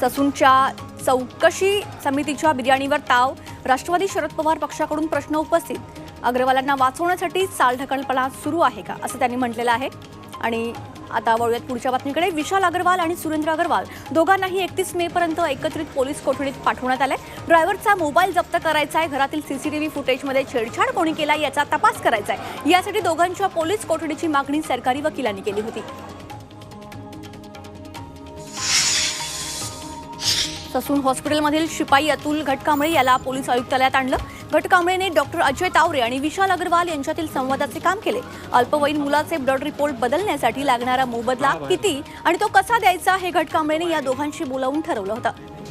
ससूनच्या चौकशी समितीच्या बिर्याणीवर ताव. राष्ट्रवादी शरद पवार पक्षाकडून प्रश्न उपस्थित. अग्रवालांना वाचवण्यासाठी चालढकलपणा सुरू आहे का असं त्यांनी म्हटलेलं आहे. आणि आता वळूयात पुढच्या बातमीकडे. विशाल अग्रवाल आणि सुरेंद्र अग्रवाल दोघांनाही एकतीस मे पर्यंत एकत्रित पोलीस कोठडीत पाठवण्यात आलंय. ड्रायव्हरचा मोबाईल जप्त करायचा आहे. घरातील सीसीटीव्ही फुटेजमध्ये छेडछाड कोणी केला याचा तपास करायचा आहे. यासाठी दोघांच्या पोलीस कोठडीची मागणी सरकारी वकिलांनी केली होती. ससून हॉस्पिटलमधील शिपाई अतुल घटकांबळे याला पोलीस आयुक्तालयात आणलं. घटकांबळेने डॉक्टर अजय तावरे आणि विशाल अग्रवाल यांच्यातील संवादाचे काम केले. अल्पवयीन मुलाचे ब्लड रिपोर्ट बदलण्यासाठी लागणारा मोबदला किती आणि तो कसा द्यायचा हे घटकांबळेने या दोघांशी बोलावून ठरवलं होतं.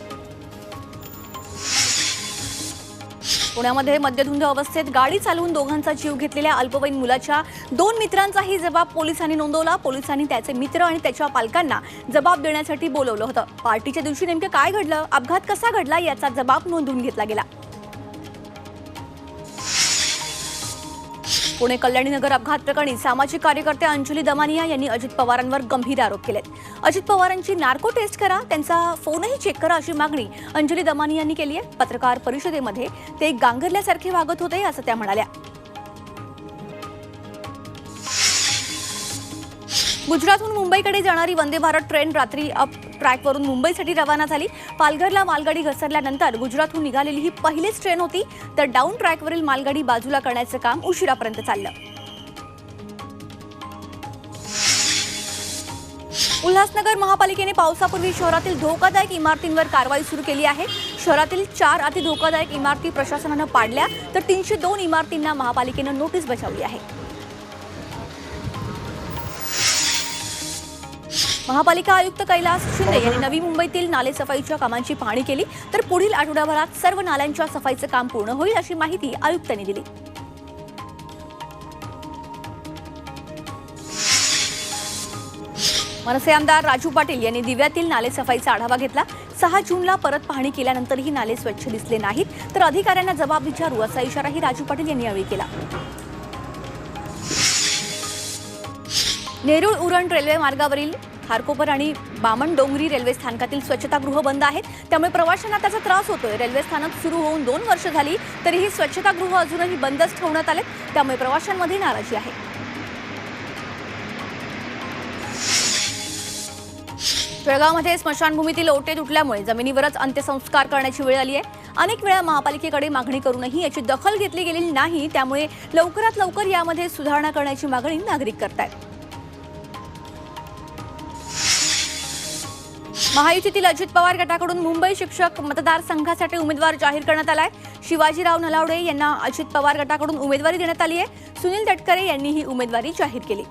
पुण्यामध्ये मद्यधुंद अवस्थेत गाडी चालवून दोघांचा जीव घेतलेल्या अल्पवयीन मुलाच्या दोन मित्रांचाही जबाब पोलिसांनी नोंदवला. पोलिसांनी त्याचे मित्र आणि त्याच्या पालकांना जबाब देण्यासाठी बोलवलं होतं. पार्टीच्या दिवशी नेमकं काय घडलं? अपघात कसा घडला? याचा जबाब नोंदवून घेतला गेला. पुणे कल्याणीनगर अपघात प्रकरणी सामाजिक कार्यकर्ते अंजली दमानिया यांनी अजित पवारांवर गंभीर आरोप केलेत. अजित पवारांची नार्को टेस्ट करा त्यांचा फोनही चेक करा अशी मागणी अंजली दमानिया यांनी केली आहे. पत्रकार परिषदेमध्ये ते गांगरल्यासारखे वागत होते असं त्या म्हणाल्या. गुजरातहून मुंबईकडे जाणारी वंदे भारत ट्रेन रात्री अप ट्रॅकवरून मुंबईसाठी रवाना झाली. पालघरला मालगाडी घसरल्यानंतर गुजरातहून निघालेली ही पहिलीच ट्रेन होती तर डाऊन ट्रॅकवरील मालगाडी बाजूला करण्याचं काम उशिरापर्यंत चाललं. उल्हासनगर महापालिकेने पावसापूर्वी शहरातील धोकादायक इमारतींवर कारवाई सुरू केली आहे. शहरातील चार अति धोकादायक इमारती प्रशासनानं पाडल्या तर तीनशे दोन इमारतींना महापालिकेनं नोटीस बजावली आहे. महापालिका आयुक्त कैलास शिंदे यांनी नवी मुंबईतील नाले सफाईच्या कामांची पाहणी केली. तर पुढील आठवड्याभरात सर्व नाल्यांच्या सफाईचं काम पूर्ण होईल अशी माहिती आयुक्तांनी दिली. मनसे आमदार राजू पाटील यांनी दिव्यातील नाले सफाईचा आढावा घेतला. सहा जूनला परत पाहणी केल्यानंतरही नाले स्वच्छ दिसले नाहीत. तर अधिकाऱ्यांना जबाब विचारू असा इशाराही राजू पाटील यांनी यावेळी केला. नेरूळ उरण रेल्वे मार्गावरील खारकोपर आणि बामण डोंगरी रेल्वे स्थानकातील स्वच्छतागृह बंद आहेत. त्यामुळे प्रवाशांना त्याचा त्रास होतोय. रेल्वे स्थानक सुरू होऊन दोन वर्ष झाली तरीही स्वच्छतागृह अजूनही बंदच ठेवण्यात आले त्यामुळे प्रवाशांमध्ये नाराजी आहे. जळगावमध्ये स्मशानभूमीतील ओटे तुटल्यामुळे जमिनीवरच अंत्यसंस्कार करण्याची वेळ आली आहे. अनेक वेळा महापालिकेकडे मागणी करूनही याची दखल घेतली गेलेली नाही. त्यामुळे लवकरात लवकर यामध्ये सुधारणा करण्याची मागणी नागरिक करतायत. महायुतीतील अजित पवार गटाकडून मुंबई शिक्षक मतदारसंघासाठी उमेदवार जाहीर करण्यात आलाय. शिवाजीराव नलावडे यांना अजित पवार गटाकडून उमेदवारी देण्यात आली आहे. सुनील तटकरे यांनी ही उमेदवारी जाहीर केली.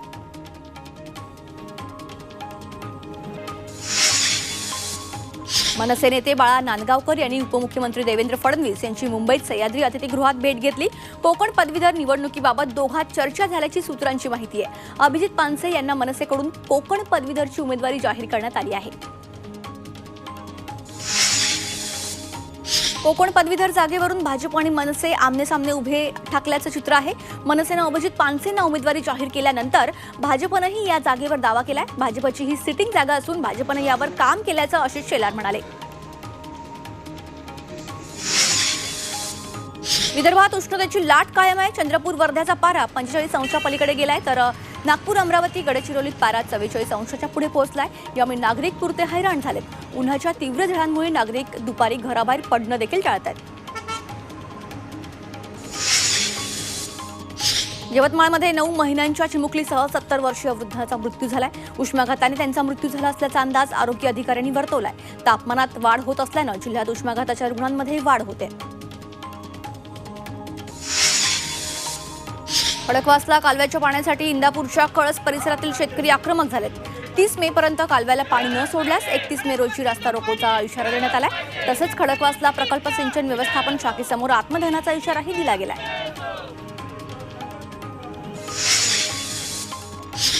मनसे नेते बाळा नांदगावकर यांनी उपमुख्यमंत्री देवेंद्र फडणवीस यांची मुंबईत सह्याद्री अतिथीगृहात भेट घेतली. कोकण पदवीधर निवडणुकीबाबत दोघात चर्चा झाल्याची सूत्रांची माहिती आहे. अभिजित पानसे यांना मनसेकडून कोकण पदवीधरची उमेदवारी जाहीर करण्यात आली आहे. कोकण पदवीधर जागेवरून भाजप आणि मनसे आमने सामने उभे ठाकल्याचं चित्र आहे. मनसेनं अभिजित पानसेंना उमेदवारी जाहीर केल्यानंतर भाजपनंही या जागेवर दावा केलाय. भाजपची ही सिटिंग जागा असून भाजपनं यावर काम केल्याचं आशिष शेलार म्हणाले. विदर्भात उष्णतेची लाट कायम आहे. चंद्रपूर वर्ध्याचा पारा पंचेचाळीस अंशा पलीकडे गेलाय. तर नागपूर अमरावती गडचिरोलीत पारा चव्वेचाळीस अंशाच्या पुढे पोहोचलाय. यामुळे नागरिक पुरते हैराण झालेत. उन्हाच्या तीव्र झळांमुळे नागरिक दुपारी घराबाहेर पडणं देखील टाळत आहेत यवतमाळमध्ये नऊ महिन्यांच्या चिमुकलीसह सत्तर वर्षीय वृद्धाचा मृत्यू झालाय. उष्माघाताने त्यांचा मृत्यू झाला असल्याचा अंदाज आरोग्य अधिकाऱ्यांनी वर्तवलाय. तापमानात वाढ होत असल्यानं जिल्ह्यात उष्माघाताच्या रुग्णांमध्ये वाढ होते. खडकवासला कालव्याच्या पाण्यासाठी इंदापूरच्या कळस परिसरातील शेतकरी आक्रमक झालेत. तीस मे पर्यंत कालव्याला पाणी न सोडल्यास एकतीस मे रोजी रास्ता रोकोचा इशारा देण्यात आलाय. तसंच खडकवासला प्रकल्प सिंचन व्यवस्थापन शाखेसमोर आत्मदहनाचा इशाराही दिला गेलाय.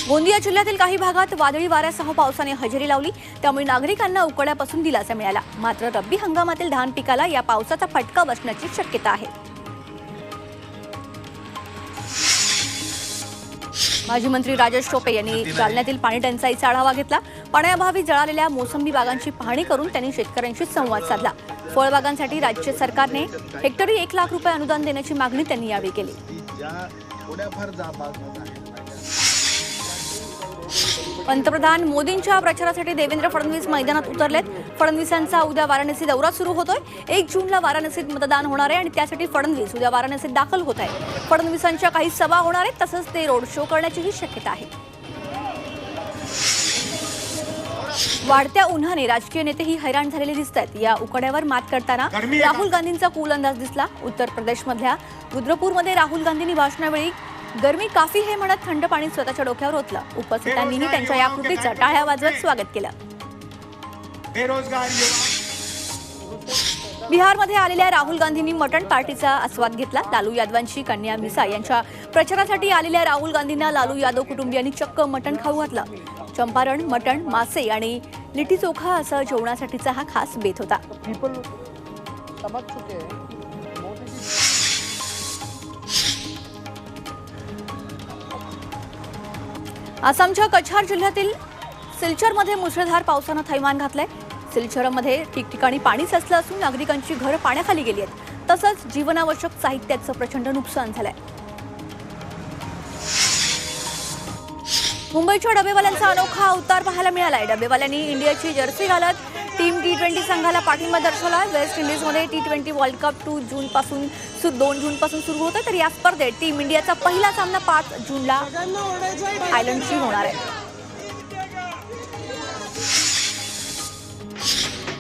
गोंदिया जिल्ह्यातील काही भागात वादळी वाऱ्यासह पावसाने हजेरी लावली. त्यामुळे नागरिकांना उकड्यापासून दिलासा मिळाला. मात्र रब्बी हंगामातील धान पिकाला या पावसाचा फटका बसण्याची शक्यता आहे. माजी मंत्री राजेश टोपे यांनी जालन्यातील पाणी टंचाईचा आढावा घेतला. पाण्याअभावी जळालेल्या मोसंबी बागांची पाहणी करून त्यांनी शेतकऱ्यांशी संवाद साधला. फळबागांसाठी राज्य सरकारने हेक्टरी एक लाख रुपये अनुदान देण्याची मागणी त्यांनी यावेळी केली. पंतप्रधान मोदींच्या प्रचारासाठी देवेंद्र फडणवीस मैदानात उतरलेत. फडणवीसांचा उद्या वाराणसी दौरा सुरू होतोय. एक जूनला वाराणसीत मतदान होणार आहे आणि त्यासाठी फडणवीस उद्या वाराणसीत दाखल होत आहे. फडणवीसांच्या काही सभा होणार आहेत तसंच ते रोड शो करण्याचीही शक्यता आहे. वाढत्या उन्हाने राजकीय नेतेही हैराण झालेले दिसत आहेत या उकड्यावर मात करताना राहुल गांधींचा कूल अंदाज दिसला. उत्तर प्रदेशमधल्या रुद्रपूरमध्ये राहुल गांधींनी भाषणावेळी गरमी काफी हे म्हणत थंड पाणी स्वतःच्या डोक्यावर ओतलं. उपस्थितांनीही त्यांच्या या कृतीचं टाळ्या वाजवत स्वागत केलं. बेरोजगार युवा बिहारमध्ये आलेल्या राहुल गांधींनी मटण पार्टीचा आस्वाद घेतला. लालू यादवांची कन्या मिसा यांच्या प्रचारासाठी आलेल्या राहुल गांधींना लालू यादव कुटुंबियांनी चक्क मटण खाऊ घातलं. चंपारण मटण मासे आणि लिटी चोखा असं जेवणासाठीचा हा खास बेत होता. आसामच्या कछार जिल्ह्यातील सिलचरमध्ये मुसळधार पावसानं थैमान घातलंय. सिलचरमध्ये ठिकठिकाणी पाणी साचलं असून नागरिकांची घरं पाण्याखाली गेली आहेत. तसंच जीवनावश्यक साहित्याचं प्रचंड नुकसान झालंय. मुंबईच्या डबेवाल्यांचा अनोखा अवतार पाहायला मिळालाय. डबेवाल्यांनी इंडियाची जर्सी घालत टीम टी ट्वेंटी संघाला पाठिंबा दर्शवला. Waste इंडिजमध्ये T twenty world cup two June पासून दोन जून पासून सुरू होतं. तर या स्पर्धेत टीम इंडियाचा पहिला सामना पाच जूनला थायलंडशी होणार आहे.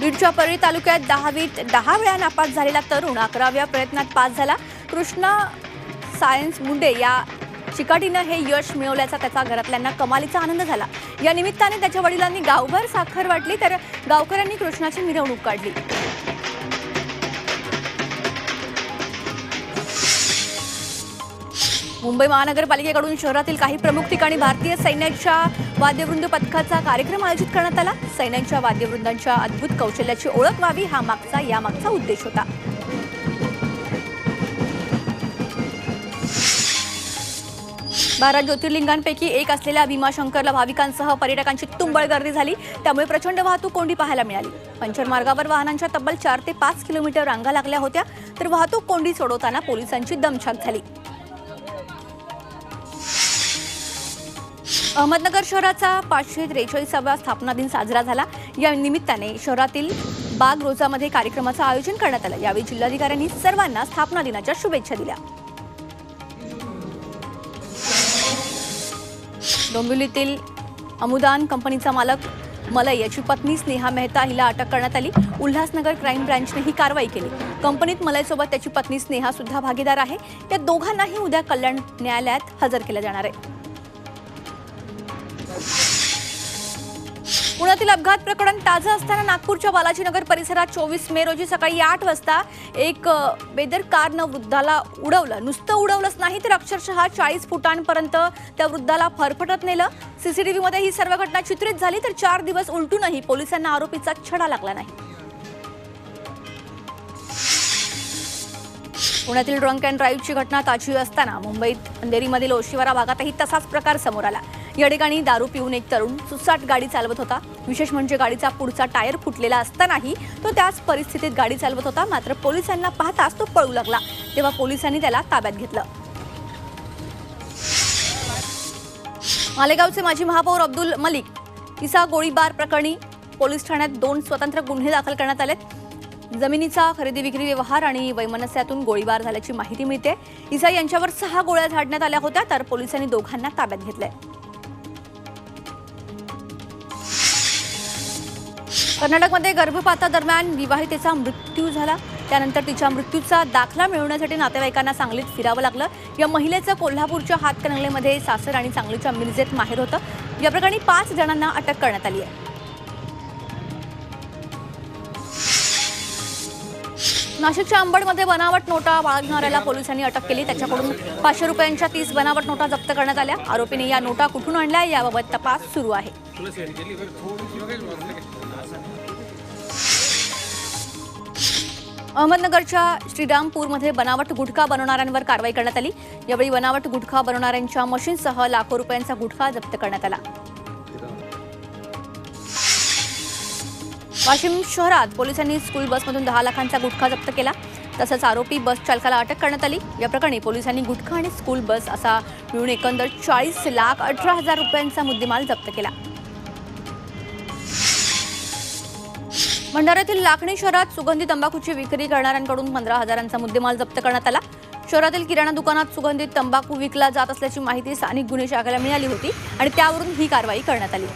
बीडच्या परळी तालुक्यात दहावीत दहा वेळा नापास झालेला तरुण अकराव्या प्रयत्नात पास झाला. कृष्णा सायन्स मुंडे या चिकाटीनं हे यश मिळवल्याचा त्याचा घरातल्यांना कमालीचा आनंद झाला. या निमित्ताने त्याच्या वडिलांनी गावभर साखर वाटली तर गावकऱ्यांनी कृष्णाची मिरवणूक काढली. मुंबई महानगरपालिकेकडून शहरातील काही प्रमुख ठिकाणी भारतीय सैन्याच्या वाद्यवृंद पथकाचा कार्यक्रम आयोजित करण्यात आला. सैन्याच्या वाद्यवृंदांच्या अद्भुत कौशल्याची ओळख व्हावी हा मागचा यामागचा उद्देश होता. बारा ज्योतिर्लिंगांपैकी एक असलेल्या भीमाशंकरला भाविकांसह पर्यटकांची तुंबळ गर्दी झाली. त्यामुळे प्रचंड वाहतूक कोंडी पाहायला मिळाली. पंचर मार्गावर वाहनांच्या तब्बल चार ते पाच किलोमीटर रांगा लागल्या होत्या तर वाहतूक कोंडी सोडवताना पोलिसांची दमछाक झाली. अहमदनगर शहराचा पाचशे त्रेचाळीसावा स्थापना दिन साजरा झाला. या निमित्ताने शहरातील बाग रोजामध्ये कार्यक्रमाचं आयोजन करण्यात आलं. यावेळी जिल्हाधिकाऱ्यांनी सर्वांना स्थापना दिनाच्या शुभेच्छा दिल्या. डोंबिवलीतील अमुदान कंपनीचा मालक मलय याची पत्नी स्नेहा मेहता हिला अटक करण्यात आली. उल्हासनगर क्राईम ब्रँचने ही कारवाई केली. कंपनीत मलयसोबत त्याची पत्नी स्नेहा सुद्धा भागीदार आहे. त्या दोघांनाही उद्या कल्याण न्यायालयात हजर केलं जाणार आहे. पुण्यातील अपघात प्रकरण ताजं असताना नागपूरच्या बालाजीनगर परिसरात चोवीस मे रोजी सकाळी आठ वाजता एक बेदर कारनं वृद्धाला उडवलं. नुसतं उडवलंच नाही तर अक्षरशः चाळीस फुटांपर्यंत त्या वृद्धाला फरफटत नेलं. सीसीटीव्हीमध्ये ही सर्व घटना चित्रित झाली तर चार दिवस उलटूनही पोलिसांना आरोपीचा छडा लागला नाही. पुण्यातील ड्रंक अँड ड्राईव्हची घटना ताजी असताना मुंबईत अंधेरीमधील ओशिवारा भागातही तसाच प्रकार समोर आला. या ठिकाणी दारू पिऊन एक तरुण सुसाट गाडी चालवत होता. विशेष म्हणजे गाडीचा पुढचा टायर फुटलेला असतानाही तो त्याच परिस्थितीत गाडी चालवत होता. मात्र पोलिसांना पाहताच तो पळू लागला. तेव्हा पोलिसांनी त्याला ताब्यात घेतलं. मालेगावचे माजी महापौर अब्दुल मलिक इसा गोळीबार प्रकरणी पोलीस ठाण्यात दोन स्वतंत्र गुन्हे दाखल करण्यात आलेत. जमिनीचा खरेदी विक्री व्यवहार आणि वैमनस्यातून गोळीबार झाल्याची माहिती मिळते. इसा यांच्यावर सहा गोळ्या झाडण्यात आल्या होत्या तर पोलिसांनी दोघांना ताब्यात घेतलंय. कर्नाटकमध्ये गर्भपातादरम्यान विवाहितेचा मृत्यू झाला. त्यानंतर तिच्या मृत्यूचा दाखला मिळवण्यासाठी नातेवाईकांना सांगलीत फिरावं लागलं. या महिलेचं कोल्हापूरच्या हातकणंगलेमध्ये सासर आणि सांगलीच्या मिरजेत माहेर होतं. या प्रकरणी पाच जणांना अटक करण्यात आली आहे. नाशिकच्या अंबडमध्ये बनावट नोटा बाळगणाऱ्याला पोलिसांनी अटक केली. त्याच्याकडून पाचशे रुपयांच्या तीस बनावट नोटा जप्त करण्यात आल्या. आरोपीने या नोटा कुठून आणल्या याबाबत तपास सुरू आहे. अहमदनगरच्या श्रीरामपूरमध्ये बनावट गुटखा बनवणाऱ्यांवर कारवाई करण्यात आली. यावेळी बनावट गुटखा बनवणाऱ्यांच्या मशीनसह लाखो रुपयांचा गुटखा जप्त करण्यात आला. वाशिम शहरात पोलिसांनी स्कूल बसमधून दहा लाखांचा गुटखा जप्त केला. तसंच आरोपी बस चालकाला अटक करण्यात आली. या प्रकरणी पोलिसांनी गुटखा आणि स्कूल बस असा मिळून एकंदर चाळीस लाख अठरा हजार रुपयांचा मुद्देमाल जप्त केला. भंडाऱ्यातील लाखणी शहरात सुगंधी तंबाखूची विक्री करणाऱ्यांकडून पंधरा हजारांचा मुद्देमाल जप्त करण्यात आला. शहरातील किराणा दुकानात सुगंधित तंबाखू विकला जात असल्याची माहिती स्थानिक गुन्हे शाखेला मिळाली होती आणि त्यावरून ही कारवाई करण्यात आली.